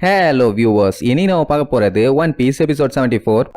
Hello viewers இனி நம்ம பார்க்க போகிறது one piece episode seventy four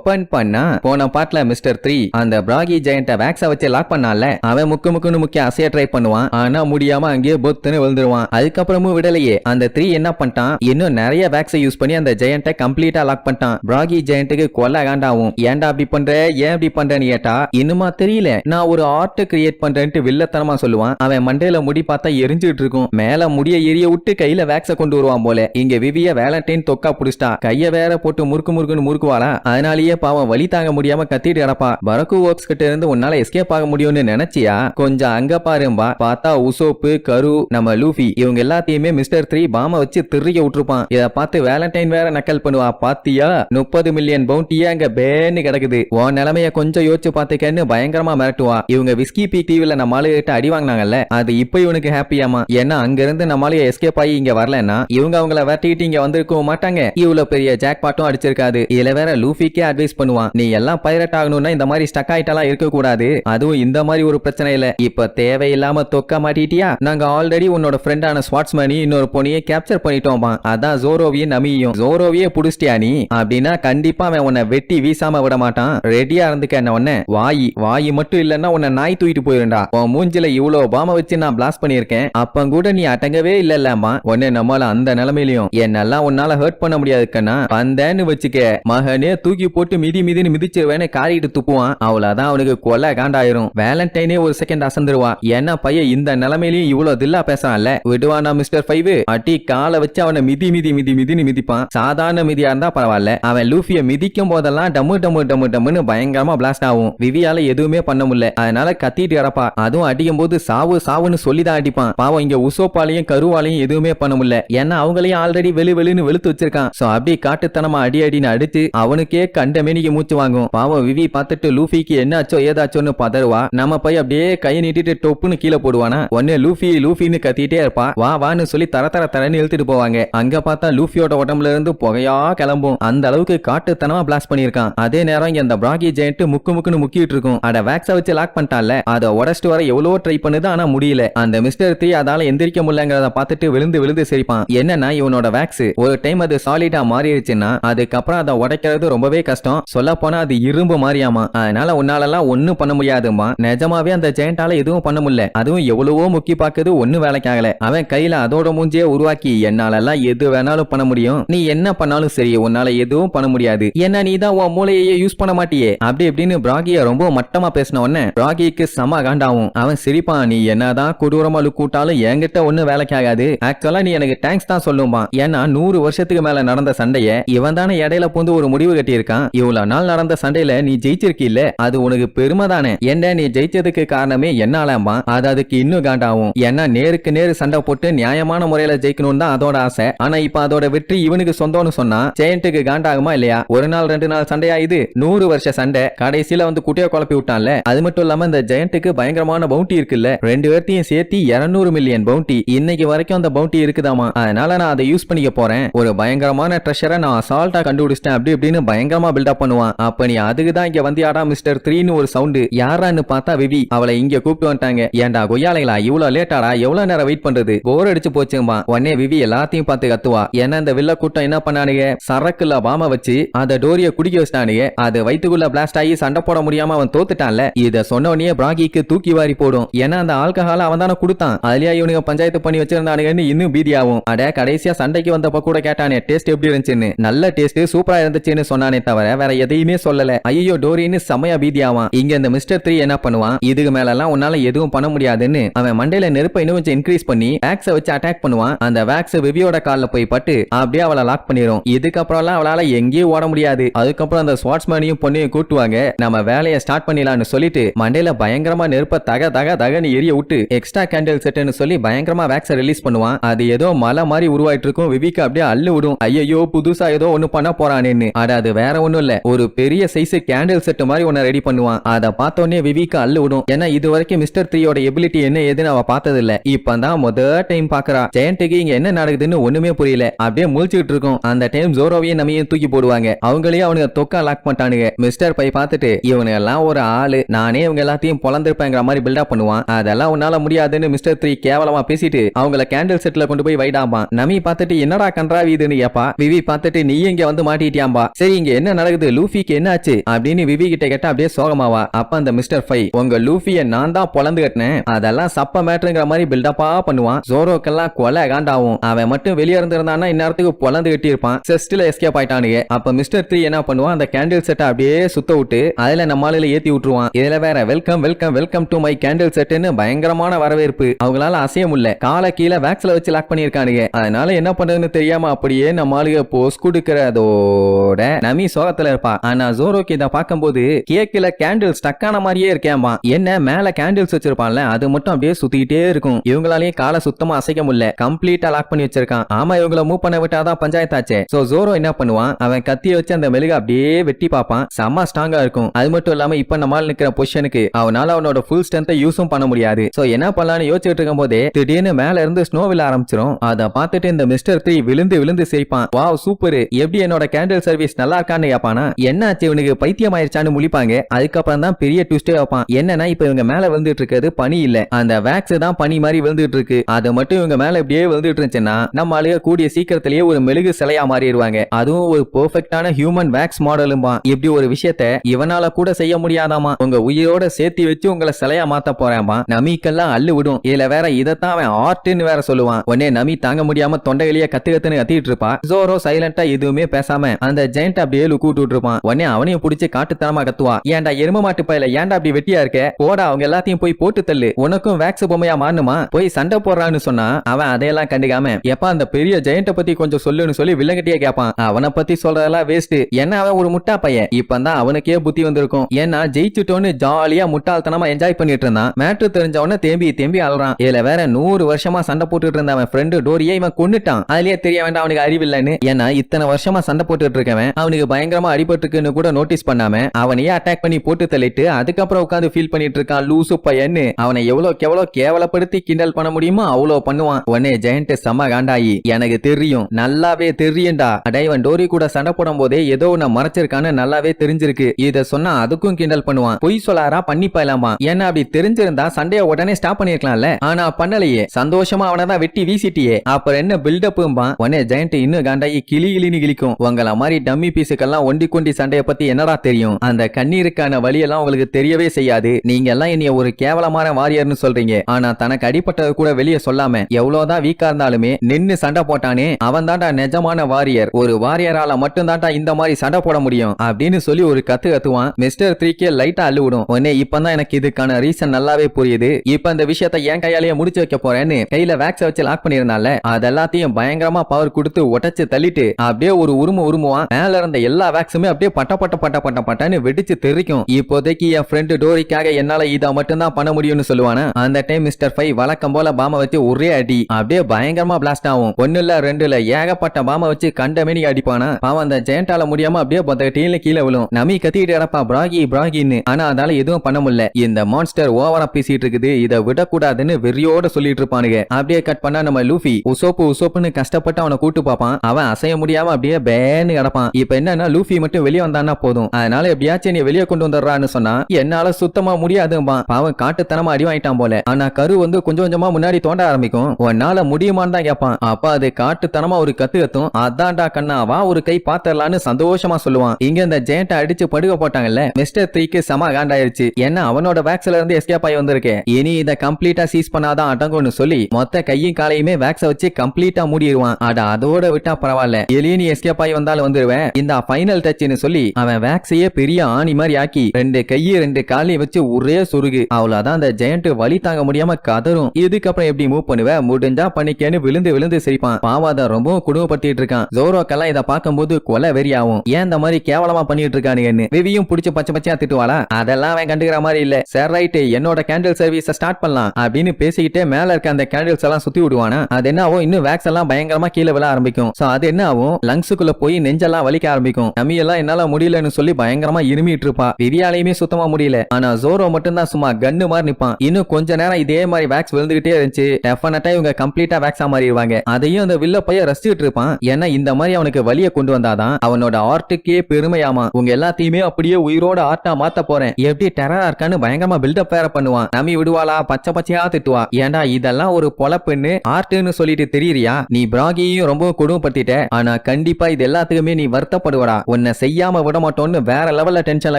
open பண்ணா போன பாட்டுல மிஸ்டர் த்ரீ அந்த பிராகி ஜெயண்ட வேக்ஸ வச்சு லாக் பண்ணால அவன் முக்கு முக்குன்னு முக்கிய அசைய ட்ரை பண்ணுவான் ஆனா முடியாம அங்கேயே பொத்துன்னு விழுந்துருவான். அதுக்கப்புறமும் விடலையே அந்த த்ரீ என்ன பண்ணிட்டான் இன்னும் நிறைய வேக்ஸை யூஸ் பண்ணி அந்த ஜெயண்ட கம்ப்ளீட்டா லாக் பண்ணிட்டான். பிராகி ஜெயண்ட்டுக்கு கொல்ல காண்டாவும் ஏன்டா அப்படி பண்ற ஏன் அப்படி பண்றேன்னு கேட்டா இன்னுமா தெரியல. நான் ஒரு ஆர்ட் கிரியேட் பண்றேன்ட்டு வில்லத்தனமா சொல்லுவான். அவன் மண்டையில முடி பார்த்தா எரிஞ்சுட்டு இருக்கும். மேல முடிய எரிய விட்டு கையில வேக்ஸ கொண்டு வருவான் போல. இங்க விவிய வேலண்டைன் தொக்கா புடிச்சிட்டா. கைய வேற போட்டு முறுக்கு முறுக்குன்னு முறுக்குவாளா? அதனாலேயே பாவம் வழி தாங்க முடியாம கத்திட்டு கிடப்பா. பரக்கு ஒர்க்ஸ் கிட்ட இருந்து உன்னால எஸ்கேப் ஆக முடியும்னு நினைச்சியா? கொஞ்சம் அங்க பாரும்பா. பார்த்தா உசோப்பு கரு நம்ம லூஃபி இவங்க எல்லாத்தையுமே மிஸ்டர் த்ரீ பாம வச்சு திருக்க விட்டுருப்பான். இத பார்த்து வேலண்டைன் வேற நக்கல் பண்ணுவா. பாத்தியா? முப்பது மில்லியன் பவுண்டியே அங்க பேன்னு கிடக்குது. உன் நிலைமைய கொஞ்சம் யோசிச்சு பாத்துக்கன்னு பயங்கரமா மிரட்டுவா. இவங்க விஸ்கி பி டிவில நம்ம ஆளுகிட்ட அடி வாங்கினாங்கல்ல அது இப்ப இவனுக்கு ஹாப்பியாமா ஏன்னா அங்க இருந்து நம்ம ஆளுக எஸ்கேப் ஆகி இங்க வரலன்னா இவங்க அவங்கள வெட்டிட்டு இங்க வந்திருக்கவும் மாட்டாங்க. இவ்வளவு பெரிய ஜாக் பாட்டும் அடிச்சிருக்காது. இதுல வேற லூஃபிக்கே அட்வைஸ் பண்ணுவான். நீ எல்லாம் பைரட் ஆகணும்னா இந்த மாதிரி ஸ்டக் ஆயிட்டெல்லாம் இருக்க கூடாது அதுவும் இந்த மாதிரி ஒரு பிரச்சனை இல்ல. இப்ப தேவையில்லாம தொக்க மாட்டிட்டியா? நாங்க ஆல்ரெடி உன்னோட ஃப்ரெண்டான ஸ்வாட்ஸ்மேனி இன்னொரு பொண்ணியை கேப்சர் பண்ணிட்டோமா அதான் ஜோரோவியும் நமியும். ஜோரோவியே புடிச்சிட்டியா நீ? அப்படின்னா கண்டிப்பா அவன் உன்னை வெட்டி வீசாம விட மாட்டான். ரெடியா இருந்துக்க என்ன உன்ன? வாயி. வாயி மட்டும் இல்லன்னா உன்னை நாய் தூக்கிட்டு போயிருண்டா உன் மூஞ்சில இவ்வளவு பாம வச்சு நான் பிளாஸ்ட் பண்ணியிருக்கேன். அப்ப கூட நீ அடங்கவே இல்லல்லம்மா. உன்னை நம்மால அந்த நிலைமையிலையும். என்னெல்லாம் உன்னால ஹர்ட் பண்ண முடியாது கண்ணா. வந்தேன்னு வச்சுக்க. மகனே தூக்கி போட்டு மிதி மிதின்னு மிதிச்சிருவேன்னு காரிட்டு துப்புவான். அவ்வளவுதான் அவனுக்கு கொலை காண்டாயிரும். வேலண்டைனே ஒரு செகண்ட் அசந்துருவான் ஏன்னா பையன் இந்த நிலைமையிலயும் இவ்வளவு தில்லா பேசுறான்ல? விடுவானா மிஸ்டர் ஃபைவ் அட்டி காலை வச்சு அவனை மிதி மிதி மிதி மிதின்னு மிதிப்பான். சாதாரண மிதியா இருந்தா பரவாயில்ல. அவன் லூஃபிய மிதிக்கும் போதெல்லாம் டம்மு டம்மு டம்மு டம்முன்னு பயங்கரமா பிளாஸ்ட் ஆகும். விவியால எதுவுமே பண்ண முடியல. அதனால கத்திட்டு கிடப்பா. அதுவும் அடிக்கும் போது சாவு சாவுன்னு சொல்லிதான் அடிப்பான். பாவம் இங்க உசோப்பாலையும் கருவாலையும் எதுவுமே பண்ண முடியல. ஏன்னா அவங்களையும் ஆல்ரெடி வெளி வெளின்னு வெளுத்து வச்சிருக்கான். சோ அப்படி காட்டுத்தனமா அடி அடின்னு அடிச்சு அவனுக்கே கண்டு மேனிக்கு மூச்சு வாங்கும். பாவம் விவி பார்த்துட்டு லூஃபிக்கு என்னாச்சோ ஏதாச்சோன்னு பதறுவா. நம்ம போய் அப்படியே கையை நீட்டிட்டு டொப்புன்னு கீழே போடுவானா? உடனே லூஃபி லூஃபின்னு கத்திட்டே இருப்பா. வா வான்னு சொல்லி தர தர தரன்னு இழுத்துட்டு போவாங்க. அங்க பார்த்தா லூஃபியோட உடம்புல இருந்து புகையா கிளம்பும். அந்த அளவுக்கு காட்டுத்தனமா பிளாஸ்ட் பண்ணிருக்கான் அதே நேரம் இங்க அந்த பிராகி ஜெயண்ட் முக்கு முக்குன்னு முக்கிட்டு இருக்கும். அட வேக்ஸ வச்சு லாக் பண்ணிட்டான்ல. அதை உடச்சிட்டு வர எவ்வளவோ ட்ரை பண்ணுது ஆனா முடியல. அந்த மிஸ்டர் த்ரீ அதால எந்திரிக்க முடியலங்கிறத பார்த்துட்டு விழுந்து விழுந்து சிரிப்பான். என்னன்னா இவனோட வேக்ஸ் ஒரு டைம் அது சாலிடா மாறிடுச்சுன்னா அதுக்கப்புறம் அதை உடைக்கிறது ரொம்பவே கஷ்டம். சொல்ல போனா அது இரும்பு மாதிரியாமா அதனால உன்னாலலாம் ஒண்ணும் பண்ண முடியாதுமா நிஜமாவே அந்த ஜெயண்டால எதுவும் பண்ண முடியல. அதுவும் எவ்வளவோ முக்கி பாக்குது ஒன்னும் வேலைக்காகல. அவன் கையில அதோட மூஞ்சியே உருவாக்கி என்னாலலாம் எது வேணாலும் பண்ண முடியும். நீ என்ன பண்ணாலும் சரி உன்னால எதுவும் பண்ண முடியாது. என்ன நீ தான் உன் மூளையே யூஸ் பண்ண மாட்டியே? அப்படி இப்படின்னு பிராகிய ரொம்ப மட்டமா பேசின உடனே பிராகிக்கு செம காண்டாவும் அவன் சிரிப்பான் நீ என்னதான் கொடூரமா கூட்டாலும் என்கிட்ட ஒண்ணும் வேலைக்காகாது. ஆக்சுவலா நீ எனக்கு தேங்க்ஸ் தான் சொல்லுமா ஏன்னா நூறு வருஷத்துக்கு மேல நடந்த சண்டைய இவன் தானே இடையில பூந்து ஒரு முடிவு கட்டியிருக்கான். இவ்வளவு நாள் நடந்த சண்டையில நீ ஜெயிச்சிருக்கில்ல? அது உனக்கு பெருமை தானே? என்ன நீ ஜெயிச்சதுக்கு காரணமே என்னாலமா அது அதுக்கு இன்னும் காண்டாகும் ஏன்னா நேருக்கு நேரு சண்டை போட்டு நியாயமான முறையில ஜெயிக்கணும்னு தான் அதோட ஆசை. ஆனா இப்ப அதோட வெற்றி இவனுக்கு சொந்தம்னு சொன்னா ஜெயண்ட்டுக்கு காண்டாகுமா இல்லையா? ஒரு நாள் ரெண்டு நாள் சண்டையா இது? நூறு வருஷ சண்டை. கடைசியில வந்து குட்டிய குழப்பி விட்டான்ல? அது மட்டும் இல்லாம இந்த ஜெயண்ட்டுக்கு பயங்கரமான பவுண்டி இருக்குல்ல? ரெண்டு பேர்த்தையும் சேர்த்து 200 மில்லியன் பவுண்டி இன்னைக்கு வரைக்கும் அந்த பவுண்டி இருக்குதாமா அதனால நான் அதை யூஸ் பண்ணிக்க போறேன். ஒரு பயங்கரமான ட்ரெஷரை நான் அசால்ட்டா கண்டுபிடிச்சிட்டேன். அப்படி இப்படின்னு பயங்கரமா பில்டப் பண்ணுவான். அப்ப நீ அதுக்கு தான் இங்க வந்தியாடா மிஸ்டர் த்ரீன்னு ஒரு சவுண்டு யாரான்னு பார்த்தா விவி அவளை இங்க கூப்பிட்டு வந்துட்டாங்க. ஏன்டா கொய்யாலைங்களா இவ்வளவு லேட்டாடா எவ்வளவு நேரம் வெயிட் பண்றது? போர் அடிச்சு போச்சுமா உடனே விவி எல்லாத்தையும் பார்த்து கத்துவா. ஏன்னா இந்த வில்ல கூட்டம் என்ன பண்ணானுங்க? சரக்குல பாம வச்சு அந்த டோரிய குடிக்க வச்சிட்டானுங்க. அது வயிற்றுக்குள்ள பிளாஸ்ட் ஆகி சண்டை போட முடியாம அவன் தோத்துட்டான்ல. இத சொன்னவனே பிராகிக்கு தூக்கி வாரி போடும். ஏன்னா அந்த ஆல்கஹால அவன் தானே கொடுத்தான். அதுலயா இவனுங்க பஞ்சாயத்து பண்ணி வச்சிருந்தானுங்கன்னு இன்னும் பீதியாகும் அட கடைசியா சண்டைக்கு வந்தப்ப கூட கேட்டானே டேஸ்ட் எப்படி இருந்துச்சுன்னு? நல்ல டேஸ்ட் சூப்பரா இருந்துச்சுன்னு சொன்னானே தவிர வேற எதையுமே சொல்லல. ஐயோ டோரின்னு செமையா பீதியாவான். இங்க இந்த மிஸ்டர் த்ரீ என்ன பண்ணுவான்? இதுக்கு மேல எல்லாம் உன்னால எதுவும் பண்ண முடியாதுன்னு அவன் மண்டையில நெருப்பை இன்னும் கொஞ்சம் இன்க்ரீஸ் பண்ணி வேக்ஸ வச்சு அட்டாக் பண்ணுவான். அந்த வேக்ஸ் விவியோட கால்ல போய் பட்டு அப்படியே அவளை லாக் பண்ணிரும். இதுக்கப்புறம்லாம் அவளால எங்கேயும் ஓட முடியாது. அதுக்கப்புறம் அந்த ஸ்வாட்ஸ்மேனையும் பொண்ணையும் கூட்டுவாங்க. நம்ம வேலையை ஸ்டார்ட் பண்ணிடலாம்னு சொல்லிட்டு மண்டையில பயங்கரமா நெருப்ப தக தக தகன்னு எரிய விட்டு எக்ஸ்ட்ரா கேண்டில் செட்னு சொல்லி பயங்கரமா வேக்ஸ ரிலீஸ் பண்ணுவான். அது ஏதோ மலை மாதிரி உருவாயிட்டு இருக்கும். விவிக்கு அப்படியே அள்ளு விடும். ஐயோ புதுசா ஏதோ ஒண்ணு பண்ண போறானேன்னு. அட அது வேற ஒண்ணும் இல்ல ஒரு பெரிய சைஸ் கேண்டில் செட் மாதிரி ஒன்னு ரெடி பண்ணுவான். அதை பார்த்த உடனே விவிக்கு அள்ளு விடும் ஏன்னா இது வரைக்கும் மிஸ்டர் த்ரீயோட எபிலிட்டி என்ன ஏதுன்னு அவ பார்த்தது இல்ல இப்பதான் முத டைம் பாக்குறா ஜெயண்ட்டுக்கு இங்க என்ன நடக்குதுன்னு ஒண்ணுமே புரியல. அப்படியே முழிச்சுட்டு இருக்கும். அந்த டைம் ஜோரோவையும் நம்மையும் தூக்கி போடுவாங்க. அவங்களையும் அவனுங்க தொக்கா லாக் பண்ணிட்டானுங்க. மிஸ்டர் பை பார்த்துட்டு இவனுங்க எல்லாம் ஒரு ஆளு. நானே இவங்க எல்லாத்தையும் பொழந்திருப்பேங்கிற மாதிரி பில்டப் பண்ணுவான். அதெல்லாம் உன்னால முடியாதுன்னு மிஸ்டர் த்ரீ கேவலமா பேசிட்டு அவங்கள கேண்டில் செட்ல கொண்டு போய் வைடாமா நமி பார்த்துட்டு என்னடா கன்றாவி இதுன்னு கேப்பா? விவி பார்த்துட்டு நீ இங்க வந்து மாட்டிட்டியாம்பா? சரி இங்க என்ன நடக்குது? லூஃபிக்கு என்ன ஆச்சு அப்படின்னு விவி கிட்ட கேட்டா அப்படியே சோகமாவா? அப்ப அந்த மிஸ்டர் ஃபை உங்க லூஃபிய நான் தான் பொழந்து கட்டினேன். அதெல்லாம் சப்ப மேட்ருங்கிற மாதிரி பில்டப்பா பண்ணுவான். ஜோரோக்கெல்லாம் கொலை காண்டாவும். அவன் மட்டும் வெளியே இருந்திருந்தான்னா இந்நேரத்துக்கு பொழந்து கட்டி இருப்பான் செஸ்ட்ல எஸ்கேப் ஆயிட்டானுங்க. அப்ப மிஸ்டர் த்ரீ என்ன பண்ணுவான்? அந்த கேண்டில் செட்டை அப்படியே சுத்த விட்டு அதுல நம்ம ஏத்தி விட்டுருவான். இதுல வேற welcome welcome welcome to my candle செட்டுன்னு பயங்கரமான வரவேற்பு. அவங்களால அசைய முடியல காலை கீழே வேக்ஸ்ல வச்சு லாக் பண்ணிருக்கானுங்க அதனால என்ன பண்றதுன்னு தெரியாம அப்படியே நம்ம ஆளுக போஸ் கொடுக்கறதோட நமி சோகத்துல இருப்பா. ஆனா ஜோரோக்கு இதை பார்க்கும்போது கேக்ல கேண்டில் ஸ்டக் ஆன மாதிரியே இருக்கேன்பா என்ன மேல கேண்டில்ஸ் வச்சிருப்பான்ல அது மட்டும் அப்படியே சுத்திக்கிட்டே இருக்கும். இவங்களாலேயும் காலை சுத்தமா அசைக்க முடியல. கம்ப்ளீட்டா லாக் பண்ணி வச்சிருக்கான். ஆமா இவங்கள மூவ் பண்ண விட்டாதான் பஞ்சாயத்தாச்சே. சோ ஜோரோ என்ன பண்ணுவான்? அவன் கத்திய வச்சு அந்த மெழுக அப்படியே வெட்டி பார்ப்பான். செம்ம ஸ்ட்ராங்கா இருக்கும். அது மட்டும் இல்லாம இப்ப நம்மால் நிக்கிற பொசிஷனுக்கு அவனால அவனோட ஃபுல் ஸ்ட்ரென்த்தை யூஸும் பண்ண முடியாது. சோ என்ன பண்ணலாம்னு யோசிச்சுட்டு இருக்கும் போதே திடீர்னு மேல இருந்து ஸ்னோ விழ ஆரம்பிச்சிரும். அதை பார்த்துட்டு இந்த மிஸ்டர் த்ரீ விழுந்து விழுந்து சிரிப்பான். வா சூப்பர் எப்படி என்னோட கேண்டில் சர்வீஸ் நல்லா இருக்கான்னு கேப்பானா? என்னாச்சு இவனுக்கு பைத்தியம் ஆயிருச்சான்னு முழிப்பாங்க. அதுக்கப்புறம் தான் பெரிய ட்விஸ்டே வைப்பான். என்னன்னா இப்ப இவங்க மேல விழுந்துட்டு இருக்கிறது பனி இல்ல. அந்த வேக்ஸ் தான் பனி மாதிரி விழுந்துட்டு இருக்கு அது மட்டும் இவங்க மேல இப்படியே விழுந்துட்டு இருந்துச்சுன்னா நம்ம ஆளுக கூடிய சீக்கிரத்திலேயே ஒரு மெழுகு சிலையா மாறிடுவாங்க. அதுவும் ஒரு பெர்ஃபெக்டான ஹியூமன் வேக்ஸ் மாடலும்பா இப்படி ஒரு விஷயத்த இவனால கூட செய்ய முடியாதாமா? உங்க உயிரோட சேர்த்து வச்சு உங்களை சிலையா மாத்த போறேன்பா நமீக்கெல்லாம் அள்ளு விடும். இதுல வேற இதத்தான் அவன் ஆர்ட்னு வேற சொல்லுவான். உடனே நமி தாங்க முடியாம தொண்டைகளிய கத்து கத்துன்னு கத்திட்டு இருப்பா. ஜோரோ சைலண்டா எதுவுமே பேசாம அந்த ஜெயண்ட் அப்படியே லுக்கூட்டு விட்டு இருப்பான் உடனே அவனையும் பிடிச்சி காட்டுத்தனமா கத்துவான் ஏன்டா எரும மாட்டு பயில ஏன்டா அப்படி வெட்டியா இருக்க? போடா அவங்க எல்லாத்தையும் போய் போட்டு தள்ளு. உனக்கும் வேக்ஸ் பொம்மையா மாறணுமா? போய் சண்டை போடுறான்னு சொன்னா அவன் அதையெல்லாம் கண்டுக்காம எப்ப அந்த பெரிய ஜெயண்ட பத்தி கொஞ்சம் சொல்லுன்னு சொல்லி வில்லங்கட்டியே கேட்பான் அவனை பத்தி சொல்றதெல்லாம் வேஸ்ட் என்ன அவன் ஒரு முட்டா பையன்? இப்பதான் அவனுக்கே புத்தி வந்திருக்கும். ஏன்னா ஜெயிச்சுட்டோன்னு ஜாலியா முட்டாள்தனமா என்ஜாய் பண்ணிட்டு இருந்தான். மேட்ரு தெரிஞ்சவன தேம்பி தேம்பி அழுறான். இதுல வேற நூறு வருஷமா சண்டை போட்டுட்டு இருந்த அவன் ஃப்ரெண்டு டோரியே இவன் கொண்டுட்டான் அதுலயே தெரிய வேண்டாம் அவனுக்கு அறிவில்லைன்னு. ஏன்னா இத்தனை வருஷமா சண்டை போட்டுட்டு இருக்கவன் அவனுக்கு பயங்கரமா அடிபட்டுருக்குன்னு கூட நோட்டீஸ் பண்ணாம அவனையே அட்டாக் பண்ணி போட்டு தள்ளிட்டு அதுக்கப்புறம் உட்காந்து ஃபீல் பண்ணிட்டு இருக்கான் லூசு பையன்னு. அவனை எவ்வளவு எவ்வளவு கேவலப்படுத்தி கிண்டல் பண்ண முடியுமோ அவ்வளவு பண்ணுவான். உடனே ஜெயண்ட் செம்ம காண்டாயி எனக்கு தெரியும் நல்லாவே தெரியும்டா. அடைவன் டோரி கூட சண்டை போடும் போதே ஏதோ ஒண்ணு மறைச்சிருக்கான்னு நல்லாவே தெரிஞ்சிருக்கு. இத சொன்னா அதுக்கும் கிண்டல் பண்ணுவான். பொய் சொல்லாரா பண்ணி பயலாமா? ஏன்னா அப்படி தெரிஞ்சிருந்தா சண்டைய உடனே ஸ்டாப் பண்ணிருக்கலாம்ல. ஆனா பண்ணலையே. சந்தோஷமா அவனதான் வெட்டி வீசிட்டியே. அப்புறம் என்ன பில்டப்பும்பா உடனே ஜெயண்ட் இன்னும் காண்டாயி கிளி கிளின்னு கிளிக்கும். உங்கள மாதிரி டம்மி பீஸுக்கெல்லாம் ஒன்று கொண்டி சண்டைய பத்தி என்னடா தெரியும்? அந்த கண்ணீருக்கான வழியெல்லாம் உங்களுக்கு தெரியவே செய்யாது. நீங்க எல்லாம் என்னைய ஒரு கேவலமான வாரியர்னு சொல்றீங்க. ஆனா தனக்கு அடிப்பட்டது கூட வெளியே சொல்லாம எவ்வளவுதான் வீக்கா இருந்தாலுமே நின்னு சண்டை போட்டானே அவன் தான்டா நிஜமான வாரியர். ஒரு வாரியரால மட்டும் தான்டா இந்த மாதிரி சண்டை போட முடியும். அப்படின்னு சொல்லி ஒரு கத்து கத்துவான். மிஸ்டர் த்ரீக்கே லைட்டா அள்ளுவிடும். உடனே இப்பதான் எனக்கு இதுக்கான ரீசன் நல்லாவே புரியுது. இப்ப இந்த விஷயத்த என் கையாலேயே முடிச்சு வைக்க போறேன்னு கையில வேக்ஸ் வச்சு லாக் பண்ணிருந்தால அதெல்லாத்தையும் பயங்கரமா பவர் கொடுத்து உடைச்சு தள்ளிட்டு அப்படியே ஒரு உருமு உருமுவான். மேல இருந்த எல்லா வேக்ஸ் மேக்ஸுமே அப்படியே பட்ட பட்ட பட்ட பட்ட பட்டன்னு வெடிச்சு தெரிக்கும். இப்போதைக்கு என் ஃப்ரெண்டு டோரிக்காக என்னால இதை மட்டும்தான் பண்ண முடியும்னு சொல்லுவானா. அந்த டைம் மிஸ்டர் ஃபைவ் வழக்கம் போல பாம வச்சு ஒரே அடி. அப்படியே பயங்கரமா பிளாஸ்ட் ஆகும். ஒன்னு இல்ல ரெண்டு இல்ல ஏகப்பட்ட பாம வச்சு கண்டமேனி அடிப்பானா? பாவம் அந்த ஜெயண்டால முடியாம அப்படியே பத்த டீல கீழே விழும். நமி கத்திட்டு இடப்பா பிராகி பிராகின்னு. ஆனா அதால எதுவும் பண்ண முடியல. இந்த மான்ஸ்டர் ஓவரா பேசிட்டு இருக்குது. இதை விடக்கூடாதுன்னு வெறியோட சொல்லிட்டு இருப்பானுங்க. அப்படியே கட் பண்ணா நம்ம லூஃபி உசோப்பு உசோப்புன்னு கஷ்டப்பட்டு அவனை கூட்டு பார்ப்பான். அவன் அசைய முடியாம அப்படியே பேன்னு கிடப்பான். இப்ப என்னன்னா லூஃபி மட்டும் வெளியே வந்தான்னா போதும். அதனால எப்படியாச்சும் நீ வெளியே கொண்டு வந்துடுறான்னு சொன்னா என்னால சுத்தமா முடியாதும்பா. பாவன் காட்டுத்தனமா அடி வாங்கிட்டான் போல. ஆனா கரு வந்து கொஞ்சம் கொஞ்சமா முன்னாடி தோண்ட ஆரம்பிக்கும். உன்னால முடியுமான்னு தான் கேட்பான் அப்ப அது காட்டுத்தனமா ஒரு கத்து கத்தும். அதான்டா கண்ணா வா ஒரு கை பாத்திரலான்னு சந்தோஷமா சொல்லுவான். இங்க இந்த ஜெயண்ட அடிச்சு படுக போட்டாங்கல்ல மிஸ்டர் த்ரீக்கு சம காண்டாயிருச்சு ஏன்னா அவனோட வேக்ஸ்ல இருந்து எஸ்கேப் ஆகி வந்திருக்கேன் இனி இதை கம்ப்ளீட்டா சீஸ் பண்ணாதான் அடங்கும்னு சொல்லி மொத்த கையும் காலையுமே வேக்ஸ வச்சு கம்ப்ளீட்டா மூடிடுவான் அட அதோட விட்டா பரவாயில்ல. எலியே நீ எஸ்கேப் ஆகி வந்தாலும் வந்துருவேன். இந்த ஃபைனல் டச்னு சொல்லி அவன் வேக்ஸையே பெரிய ஆணி மாதிரி ஆக்கி ரெண்டு கையை ரெண்டு காலையும் வச்சு ஒரே சுருகு. அவ்வளவுதான் அந்த ஜெயண்ட் வலி தாங்க முடியாம கதரும் இதுக்கப்புறம் எப்படி மூவ் பண்ணுவ? முடிஞ்சா பண்ணிக்கேன்னு விழுந்து விழுந்து சிரிப்பான். பாவாதான் ரொம்பவும் குடும்பப்படுத்திட்டு இருக்கான். ஜோரோக்கெல்லாம் இதை பார்க்கும்போது கொலை வெறியாகும். ஏன் இந்த மாதிரி கேவலமா பண்ணிட்டு இருக்கானுங்கன்னு. விவியும் பிடிச்சி பச்சை பச்சையா திட்டுவாளா? அதெல்லாம் அவன் கண்டுக்கிற மாதிரி இல்ல. சார் ரைட்டு என்னோட கேண்டில் சர்வீஸ ஸ்டார்ட் பண்ணலாம். அப்படின்னு பேசிக்கிட்டே மேல இருக்க அந்த கேண்டில்ஸ் எல்லாம் சுத்தி விடுவானா? அது என்ன ஆகும்? இன்னும் வேக்ஸ் எல்லாம் பயங்கரமா கீழே விழ ஆரம்பிக்கும். சோ அது என்ன ஆகும்? லங்ஸுக்குள்ள போய் நெஞ்செல்லாம் வலிக்க ஆரம்பிக்கும். நம்ம நமி என்னால முடியலன்னு சொல்லி பயங்கரமா இருமிட்டு இருப்பா விவியாலையுமே சுத்தமா முடியல. ஆனா ஜோரோ மட்டும்தான் சும்மா கண்ணு மாதிரி நிப்பான். இன்னும் கொஞ்ச நேரம் இதே மாதிரி வேக்ஸ் விழுந்துகிட்டே இருந்துச்சு. டெஃபினட்டா இவங்க கம்ப்ளீட்டா வேக்ஸா மாறிடுவாங்க. அதையும் அந்த வில்ல பைய ரசிச்சுட்டு இருப்பான். ஏன்னா இந்த மாதிரி அவனுக்கு வழிய கொண்டு வந்தாதான் அவனோட ஆர்ட்டுக்கே பெருமையாமா. உங்க எல்லாத்தையுமே அப்படியே உயிரோட ஆர்ட்டா மாத்த போறேன். எப்படி டெரரா இருக்கான்னு பயங்கரமா பில்டப் வேற பண்ணுவான். நம்பி விடுவாளா? பச்சை பச்சையா திட்டுவா. ஏன்டா இதெல்லாம் ஒரு பொழப்புன்னு ஆர்ட்டுன்னு சொல்லிட்டு தெரியறியா? நீ பிராகியையும் ரொம்ப கொடுமைப்படுத்திட்ட. ஆனா கண்டிப்பா இது எல்லாத்துக்குமே நீ வருத்தப்படுவடா. உன்னை செய்யாம விட மாட்டோம்னு வேற லெவல்ல டென்ஷன்ல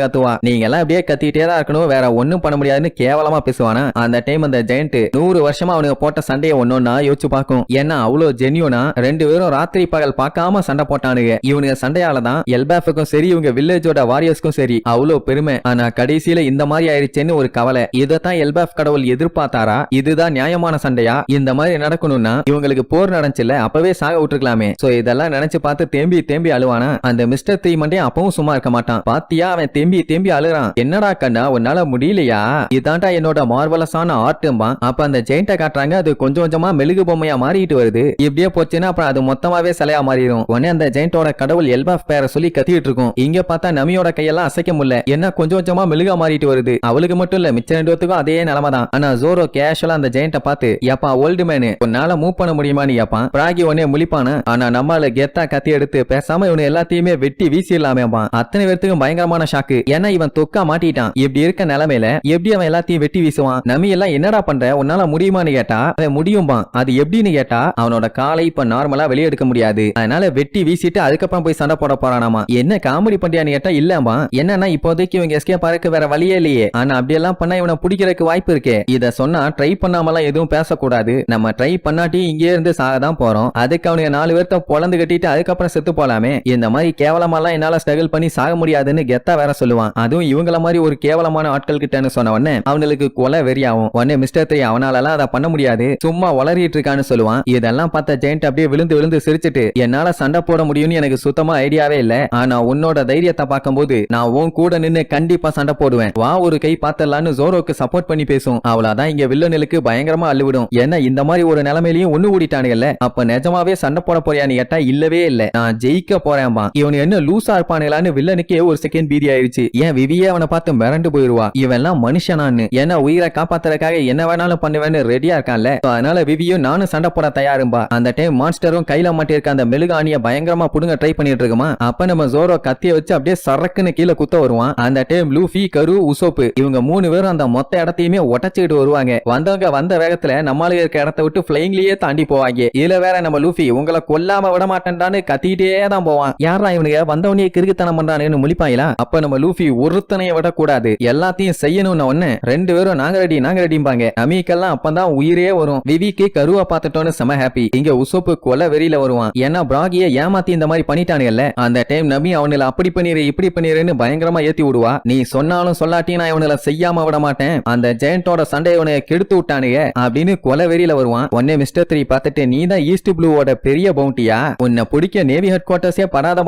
கத்துவா. நீங்க எல்லாம் அப்படியே கத்திட்டே தான் இருக்கணும். வேற ஒண்ணும் பண்ண முடியாதுன்னு கேவலமா பேசுவானா? அந்த டைம் அந்த ஜெயண்ட் நூறு வருஷமா அவனுக்கு போட்ட சண்டையை ஒன்னொன்னா யோசிச்சு பார்க்கும். ஏன்னா அவ்வளவு ஜென்யூனா ரெண்டு பேரும் ராத்திரி பகல் பார்க்காம சண்டை போட்டானுங்க. இவனுங்க சண்டையால தான் எல்பாஃபுக்கும் சரி இவங்க வில்லேஜோட வாரியர்ஸ்க்கும் சரி அவ்வளவு பெருமை. ஆனா கடைசியில இந்த மாதிரி ஆயிருச்சேன்னு ஒரு கவலை. இதைத்தான் எல்பாஃப் கடவுள் எதிர்பார்த்தாரா? இதுதான் நியாயமான சண்டையா? இந்த மாதிரி நடக்கணும்னா இவங்களுக்கு போர் நடந்துச்சுல அப்பவே சாக விட்டுருக்கலாமே. சோ இதெல்லாம் நினைச்சு பார்த்து தேம்பி தேம்பி அழுவானா? அந்த மிஸ்டர் த்ரீ அப்பவும் சும்மா இருக்க மாட்டான். பாத்தியா அவன் தேம்பி தேம்பி அழுறான் என்னடா கண்ணா உன்னால முடியலையா? இதான்டா என்னோட மார்வலஸான ஆர்ட்டும்பா அப்ப அந்த ஜெயிண்ட காட்டுறாங்க அது கொஞ்சம் கொஞ்சமா மெழுகு பொம்மையா மாறிட்டு வருது. இப்படியே போச்சுன்னா அப்புறம் அது மொத்தமாவே சிலையா மாறிடும் உடனே அந்த ஜெயிண்டோட கடவுள் எல்பாஃப் பேரை சொல்லி கத்திட்டு இருக்கும். இங்க பார்த்தா நமியோட கையெல்லாம் அசைக்க முடியல. என்ன கொஞ்சம் கொஞ்சமா மெழுகா மாறிட்டு வருது. அவளுக்கு மட்டும் இல்ல மிச்ச ரெண்டுத்துக்கும் அதே நிலைமை தான் ஆனா ஜோரோ கேஷுவலா அந்த ஜெயிண்ட பார்த்து ஏப்பா ஓல்டு மேனு உன்னால மூவ் பண்ண முடியுமா நீ ஏப்பா பிராகி உடனே முழிப்பான? ஆனா நம்மால கெத்தா கத்தி எடுத்து பேசாம இவனு எல்லாத்தையுமே வெட்டி வீசிடலாமேப்பா அத்தனை பேர்த்துக்கும் பயங்கரமான ஷாக்கு ஏன்னா இவன் தொக்கா மாட்டிட்டான். இப்படி இருக்க நிலைமையில எப்படி அவன் எல்லாத்தையும் வெட்டி வீசுவான்? நம்ம எல்லாம் என்னடா பண்ற? உன்னால முடியுமான்னு கேட்டா அவன் முடியும்பா அது எப்படின்னு கேட்டா அவனோட காலை இப்ப நார்மலா வெளியே எடுக்க முடியாது. அதனால வெட்டி வீசிட்டு அதுக்கப்புறம் போய் சண்டை போட போறானாமா? என்ன காமெடி பண்றியான்னு கேட்டா இல்லம்மா. என்னன்னா இப்போதைக்கு இவங்க எஸ்கேப் ஆறதுக்கு வேற வழியே இல்லையே. ஆனா அப்படியெல்லாம் பண்ணா இவனை பிடிக்கிறதுக்கு வாய்ப்பு இருக்கே. இத சொன்னா ட்ரை பண்ணாமலாம் எதுவும் பேசக்கூடாது. நம்ம ட்ரை பண்ணாட்டி இங்கே இருந்து சாக தான் போறோம். அதுக்கு அவனுக்கு நாலு பேர்த்த பொழந்து கட்டிட்டு அதுக்கப்புறம் செத்து போலாமே. இந்த மாதிரி கேவலமாலாம் என்னால ஸ்ட்ரகிள் பண்ணி சாக முடியாதுன்னு கெத்தா வேற சொல்லுவான். அதுவும் இவங்கள மாதிரி ஒரு கேவலமான ஆட்கள் கிட்டன்னு சொன்ன உடனே அவனுக்கு கொலை வெறியாகும். உடனே மிஸ்டர் த்ரீ அவனாலலாம் அதை பண்ண முடியாது. சும்மா வளரிட்டு இருக்கான்னு சொல்லுவான். இதெல்லாம் பார்த்த ஜெயண்ட் அப்படியே விழுந்து விழுந்து சிரிச்சிட்டு என்னால சண்டை போட முடியும்னு எனக்கு சுத்தமா ஐடியாவே இல்ல. ஆனா உன்னோட தைரியத்தை பார்க்கும்போது நான் உன் கூட நின்னு கண்டிப்பா சண்டை போடுவேன். வா ஒரு கை பார்த்தலான்னு ஜோரோக்கு சப்போர்ட் பண்ணி பேசும். அவ்வளவுதான் இங்க வில்லனுக்கு பயங்கரமா அள்ளிவிடும். ஏன்னா இந்த மாதிரி ஒரு நிலைமையிலயும் ஒண்ணு கூடிட்டானுங்கல்ல? அப்ப நிஜமாவே சண்டை போட போறியான்னு கேட்டா இல்லவே இல்ல. நான் ஜெயிக்க போறேன்பா இவன் என்ன லூசா இருப்பானேலான்னு வில்லனுக்கே ஒரு செகண்ட் பீதி ஆயிருச்சு. ஏன் விவியே அவனை பார்த்து மிரண்டு போயிருவா? இவெல்லாம் மனுஷனான்னு. ஏன்னா உயிரை காப்பாத்துறதுக்காக என்ன வேணாலும் பண்ணுவேன்னு ரெடியா இருக்கான்ல. அதனால விவியும் நானும் சண்டை போட தயாரும்பா. அந்த டைம் மான்ஸ்டரும் கையில மாட்டிருக்க அந்த மெழுகாணிய பயங்கரமா புடுங்க ட்ரை பண்ணிட்டு இருக்குமா? அப்ப நம்ம ஜோரோ கத்திய வச்சு அப்படியே சரக்குன்னு கீழே குத்த வருவான். அந்த டைம் லூஃபி கரு உசோப்பு இவங்க மூணு பேரும் அந்த மொத்த இடத்தையுமே உடச்சுக்கிட்டு வருவாங்க. வந்தவங்க வந்த வேகத்துல நம்மளுக்கு இருக்க இடத்த விட்டு பிளைங்லயே தாண்டி போவாங்க. இதுல வேற நம்ம லூஃபி உங்களை கொல்லாம விட மாட்டேன்டான்னு கத்திட்டே தான் போவான். யாரா இவனுங்க? வந்தவனே கிறுக்குத்தனம் பண்றானுன்னு முழிப்பாங்களா அப்ப நம்ம லூஃபி ஒருத்தனைய விடக்கூடாது. எல்லாத்தையும் செய்யணும்னு ஒன்னு ரெண்டு பேரும் நாங்க ரெடி நாங்க ரெடிம்பாங்க அமீக்கெல்லாம் அப்பதான் உயிரே வரும். விவிக்கு கருவா பார்த்துட்டோன்னு செம ஹாப்பி இங்க உசோப்பு கொலை வெறியில வருவான். ஏன்னா பிராகிய ஏமாத்தி இந்த மாதிரி பண்ணிட்டானுங்கல்ல அந்த டைம் நபி அவனுல அப்படி பண்ணிரு இப்படி பண்ணிருன்னு பயங்கரமா ஏத்தி விடுவா. நீ சொன்னாலும் சொல்லாட்டி நான் இவனுல செய்யாம விட மாட்டேன். அந்த ஜெயண்டோட சண்டை இவனை கெடுத்து விட்டானுங்க அப்படின்னு கொலை வெறியில வருவான். உடனே மிஸ்டர் த்ரீ பார்த்துட்டு நீ தான் ஈஸ்ட் ப்ளூவோட பெரிய பவுண்டியா உன்னை பிடிக்க நேவி ஹெட் குவார்டர்ஸே படாத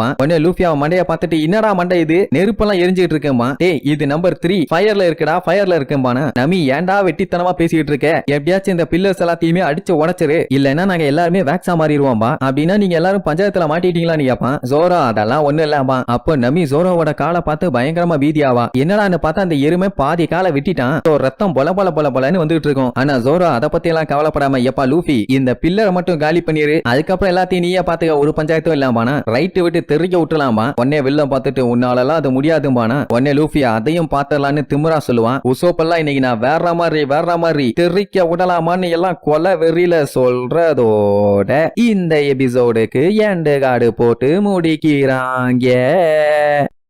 பாடுபட்டாயிலேமா உடனே லூஃபியா மண்டைய பார்த்துட்டு என்னடா மண்டை இது? நெருப்பெல்லாம் எரிஞ்சுட்டு இருக்கேமா டேய் இது நம்பர் த்ரீ ஃபயர்ல இருக்குடா ஃபயர்ல இருக்கும்பானா. நமி ஏன்டா வெட்டித்தனமா பேசிட்டு இருக்க? எப்படியாச்சும் இந்த பில்லர்ஸ் எல்லாத்தையுமே அடிச்சு உடச்சிரு. இல்லைன்னா நாங்க எல்லாருமே வேக்ஸா மாறிடுவோம்பா அப்படின்னா நீங்க எல்லாரும் பஞ்சாயத்துல மாட்டிட்டீங்களா கேப்பான் ஜோரா அதெல்லாம் ஒண்ணு இல்லாமா அப்போ நமி ஜோரோவோட காலை பார்த்து பயங்கரமா பீதியாவா என்னடான்னு பார்த்தா அந்த எருமை பாதி காலை வெட்டிட்டான்? ரத்தம் பொல பொல பொல பொலன்னு வந்துட்டு இருக்கும். ஆனா ஜோரோ அதை பத்தி எல்லாம் கவலைப்படாம எப்பா லூஃபி இந்த பில்லரை மட்டும் காலி பண்ணிரு. அதுக்கப்புறம் எல்லாத்தையும் நீயே பாத்துக்க ஒரு பஞ்சாயத்தும் இல்லாமானா ரைட்டு விட்டு தெறிக்க விட்டுலாமா உன்னே வெள்ளம் பார்த்துட்டு உன்னாலலாம் அது முடியாதுமானா உன்னே லூஃபியா அதையும் பார்த்தலான்னு திமிரா சொல்லுவான். உசோப்பெல்லாம் இன்னைக்கு நான் வேற மாதிரி வேற மாதிரி தெறிக்க விடலாமான்னு எல்லாம் கொலை வெறியில சொல்றதோட இந்த எபிசோடுக்கு எண்டு காடு போட்டு முடிக்கிறாங்க.